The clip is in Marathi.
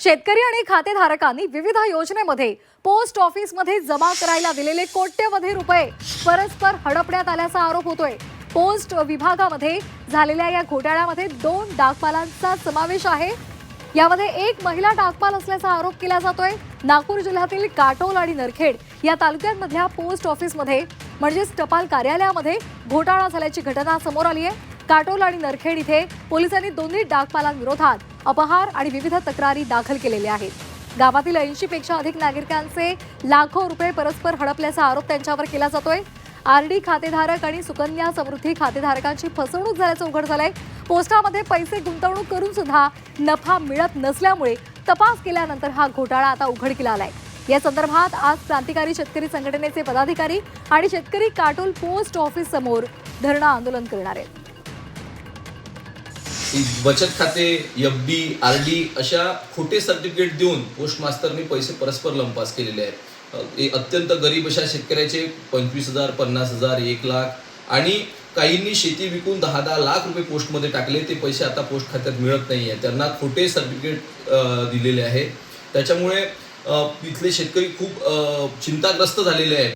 शेतकरी आणि खातेधारकांनी विविध योजनेमध्ये पोस्ट ऑफिसमध्ये जमा करायला दिलेले कोट्यवधी रुपये परस्पर हडपण्यात आल्याचा आरोप होतोय. पोस्ट विभागामध्ये झालेल्या या घोटाळ्यामध्ये दोन डाकपालांचा समावेश आहे. यामध्ये एक महिला डाकपाल असल्याचा आरोप केला जातोय. नागपूर जिल्ह्यातील काटोल आणि नरखेड या तालुक्यांमधल्या पोस्ट ऑफिसमध्ये म्हणजेच टपाल कार्यालयामध्ये घोटाळा झाल्याची घटना समोर आली आहे काटोल आणि नरखेड इथे पोलिसांनी दोन्ही डाकपालांविरोधात अपहार आणि विविध तक्रारी दाखल केलेल्या आहेत. गावातील ऐंशी पेक्षा अधिक नागरिकांचे लाखो रुपये परस्पर हडपल्याचा आरोप त्यांच्यावर केला जातोय. आरडी खातेधारक आणि सुकन्या समृद्धी खातेधारकांची फसवणूक झाल्याचं उघड झालंय. पोस्टामध्ये पैसे गुंतवणूक करून सुद्धा नफा मिळत नसल्यामुळे तपास केल्यानंतर हा घोटाळा आता उघडकीला आलाय. या संदर्भात आज क्रांतिकारी शेतकरी संघटनेचे पदाधिकारी आणि शेतकरी काटोल पोस्ट ऑफिस समोर धरणं आंदोलन करणार आहेत. बचत खाते एफ डी आर डी अशा खोटे सर्टिफिकेट देऊन पोस्ट मास्तरने पैसे परस्पर लंपास केलेले आहेत. अत्यंत गरीब अशा शेतकऱ्याचे पंचवीस हजार पन्नास हजार एक लाख आणि काहींनी शेती विकून दहा दहा लाख रुपये पोस्टमध्ये टाकले ते पैसे आता पोस्ट खात्यात मिळत नाही आहे त्यांना खोटे सर्टिफिकेट दिलेले आहे. त्याच्यामुळे तिथले शेतकरी खूप चिंताग्रस्त झालेले आहेत.